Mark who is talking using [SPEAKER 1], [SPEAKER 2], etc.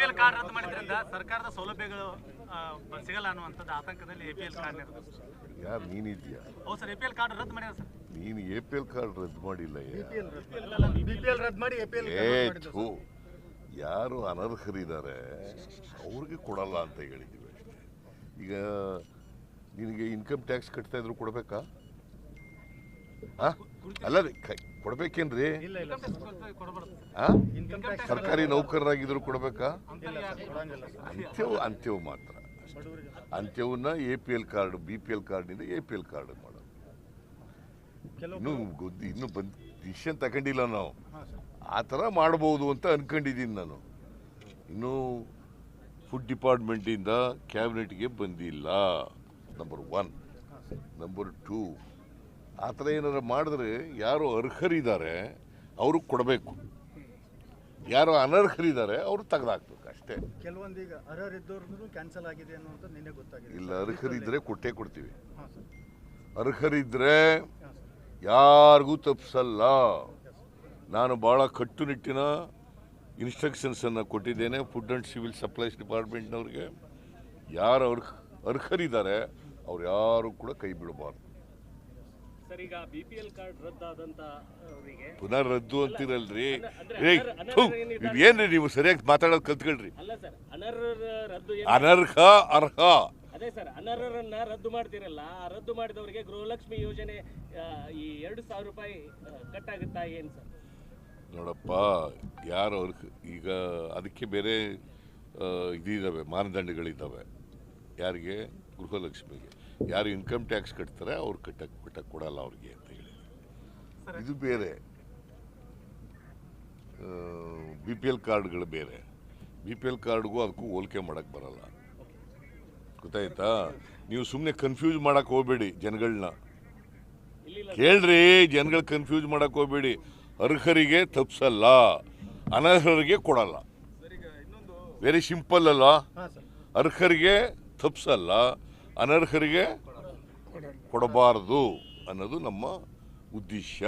[SPEAKER 1] APL card ರದ್ದು ಮಾಡಿದ್ರಿಂದ ಸರ್ಕಾರದ ಸೌಲಭ್ಯಗಳು ಸಿಗಲ್ಲ ಅನ್ನುವಂಥದ್ದು ಆತಂಕದಲ್ಲಿ ಎಪಿಎಲ್ ಕಾರ್ಡ್
[SPEAKER 2] ಯಾರು ನೀನಿದ್ಯಾ?
[SPEAKER 1] ಹೌದು ಸರ್ ಎಪಿಎಲ್ ಕಾರ್ಡ್ ರದ್ದು ಮಾಡ್ಯಾರ ಸರ್.
[SPEAKER 2] ನೀನು ಎ ಪಿ ಎಲ್ ಕಾರ್ಡ್ ರದ್ದು ಮಾಡಿಲ್ಲ ಯಾರು ಅನರ್ಹರಿದ್ದಾರೆ ಅವ್ರಿಗೆ ಕೊಡಲ್ಲ ಅಂತ ಹೇಳಿದ್ದೀವಿ ಅಷ್ಟೇ. ಈಗ ನಿನಗೆ ಇನ್ಕಮ್ ಟ್ಯಾಕ್ಸ್ ಕಟ್ತಾ ಇದ್ರು ಕೊಡ್ಬೇಕಾ? ಅಲ್ಲ ರೀ, ಕ- ಕೊಡ್ಬೇಕೇನ್ರಿ? ಸರ್ಕಾರಿ ನೌಕರರಾಗಿದ್ರು ಕೊಡ್ಬೇಕಾ? ಅಂತ್ಯವು ಅಂತ್ಯವು ಮಾತ್ರ. ಅಂತ್ಯವನ್ನ A P L card B P L ಕಾರ್ಡ್ನಿಂದ ಎ ಪಿ ಎಲ್ ಕಾರ್ಡ್ ಮಾಡೋದು. ಇನ್ನೂ ಗೊತ್ತು ಇನ್ನೂ ಬಂದ್ ಡಿಸಿಷನ್ ತಗೊಂಡಿಲ್ಲ ನಾವು. ಆ ಥರ ಮಾಡ್ಬೋದು ಅಂತ ಅನ್ಕೊಂಡಿದ್ದೀನಿ ನಾನು. ಇನ್ನೂ ಫುಡ್ ಡಿಪಾರ್ಟ್ಮೆಂಟಿಂದ ಕ್ಯಾಬಿನೆಟ್ಗೆ ಬಂದಿಲ್ಲ. ನಂಬರ್ ಒನ್ ನಂಬರ್ ಟೂ ಆ ಥರ ಏನಾರು ಮಾಡಿದ್ರೆ ಯಾರು ಅರ್ಹರಿದ್ದಾರೆ ಅವ್ರಿಗೆ ಕೊಡಬೇಕು. ಯಾರು ಅನರ್ಹರಿದ್ದಾರೆ ಅವರು ತೆಗೆದಾಕ್ಬೇಕು ಅಷ್ಟೇ.
[SPEAKER 3] ಕೆಲವೊಂದೀಗ ಅರ್ಹರಿದ್ದವ್ರು ಕ್ಯಾನ್ಸಲ್ ಆಗಿದೆ ಅನ್ನೋದು ನಿನ್ನೆ ಗೊತ್ತಾಗಿದೆ.
[SPEAKER 2] ಇಲ್ಲ ಅರ್ಹರಿದ್ದರೆ ಕೊಟ್ಟೇ ಕೊಡ್ತೀವಿ.
[SPEAKER 3] ಅರ್ಹರಿದ್ದರೆ
[SPEAKER 2] ಯಾರಿಗೂ ತಪ್ಪಿಸಲ್ಲ ನಾನು ಭಾಳ ಕಟ್ಟುನಿಟ್ಟಿನ ಇನ್ಸ್ಟ್ರಕ್ಷನ್ಸನ್ನು ಕೊಟ್ಟಿದ್ದೇನೆ ಫುಡ್ ಆ್ಯಂಡ್ ಸಿವಿಲ್ ಸಪ್ಲೈಸ್ ಡಿಪಾರ್ಟ್ಮೆಂಟ್ನವ್ರಿಗೆ ಯಾರು ಅರ್ಹ ಅರ್ಹರಿದ್ದಾರೆ ಅವ್ರು ಯಾರು ಕೂಡ ಕೈ ಬಿಡಬಾರ್ದು.
[SPEAKER 4] ಸರ್ ಈಗ ಬಿ ಪಿ ಎಲ್ ಕಾರ್ಡ್ ರದ್ದಾದಂತ ಅವರಿಗೆ.
[SPEAKER 2] ಪುನಃ ರದ್ದು ಅಂತೀರಲ್ರಿ. ಥು,
[SPEAKER 4] ಅನರ್ಹ
[SPEAKER 2] ಏನ್ರಿ ನೀವು ಸರಿಯಾಗಿ ಮಾತಾಡೋದು ಕಲ್ತ್ಕೊಳ್ರಿ.
[SPEAKER 4] ಅಲ್ಲ ಸರ್ ಅನರ್ಹರ ರದ್ದು ಏನ್-
[SPEAKER 2] ಅನರ್ಹ ಅರ್ಹ.
[SPEAKER 4] ಅದೇ ಸರ್ ಅನರ್ಹರನ್ನ ರದ್ದು ಮಾಡ್ತೀರಲ್ಲ ಆ ರದ್ದು ಮಾಡಿದವರಿಗೆ ಗೃಹಲಕ್ಷ್ಮಿ ಯೋಜನೆ ಆ, ಈ ಎರಡು ಸಾವಿರ ರೂಪಾಯಿ ಆ, ಕಟ್ ಆಗುತ್ತಾ ಏನ್ ಸರ್?
[SPEAKER 2] ನೋಡಪ್ಪ ಯಾರು ಅವ್ರ ಈಗ ಅದಕ್ಕೆ ಬೇರೆ ಆ, ಇದಿದ್ದಾವೆ ಮಾನದಂಡಗಳಿದ್ದಾವೆ ಯಾರಿಗೆ? ಗೃಹಲಕ್ಷ್ಮಿಗೆ. ಯಾರು ಇನ್ಕಮ್ ಟ್ಯಾಕ್ಸ್ ಕಟ್ತಾರೆ ಅವ್ರು ಕಟ್ಟಕ್ಕೆ ಕಟ್ಟಕ್ಕೆ ಕೊಡಲ್ಲ ಅವ್ರಿಗೆ ಅಂತ ಹೇಳಿ ಇದು ಬೇರೆ. ಬಿ ಪಿ ಎಲ್ ಕಾರ್ಡ್ಗಳು ಬೇರೆ. ಬಿ ಪಿ ಎಲ್ ಕಾರ್ಡ್ಗೂ ಅದಕ್ಕೂ ಹೋಲಿಕೆ ಮಾಡಕ್ಕೆ ಬರಲ್ಲ. ಗೊತ್ತಾಯ್ತಾ? ನೀವು ಸುಮ್ಮನೆ ಕನ್ಫ್ಯೂಸ್ ಮಾಡಕ್ಕೆ ಹೋಗ್ಬೇಡಿ ಜನಗಳನ್ನ ಕೇಳ್ರಿ ಜನಗಳು ಕನ್ಫ್ಯೂಸ್ ಮಾಡಕ್ ಹೋಗ್ಬೇಡಿ. ಅರ್ಹರಿಗೆ ತಪ್ಸಲ್ಲ ಅನರ್ಹರಿಗೆ ಕೊಡಲ್ಲ. ವೆರಿ ಸಿಂಪಲ್ ಅಲ್ಲ ಅರ್ಹರಿಗೆ ತಪ್ಸಲ್ಲ ಅನರ್ಹರಿಗೆ ಕೊಡಬಾರದು ಅನ್ನೋದು ನಮ್ಮ ಉದ್ದೇಶ.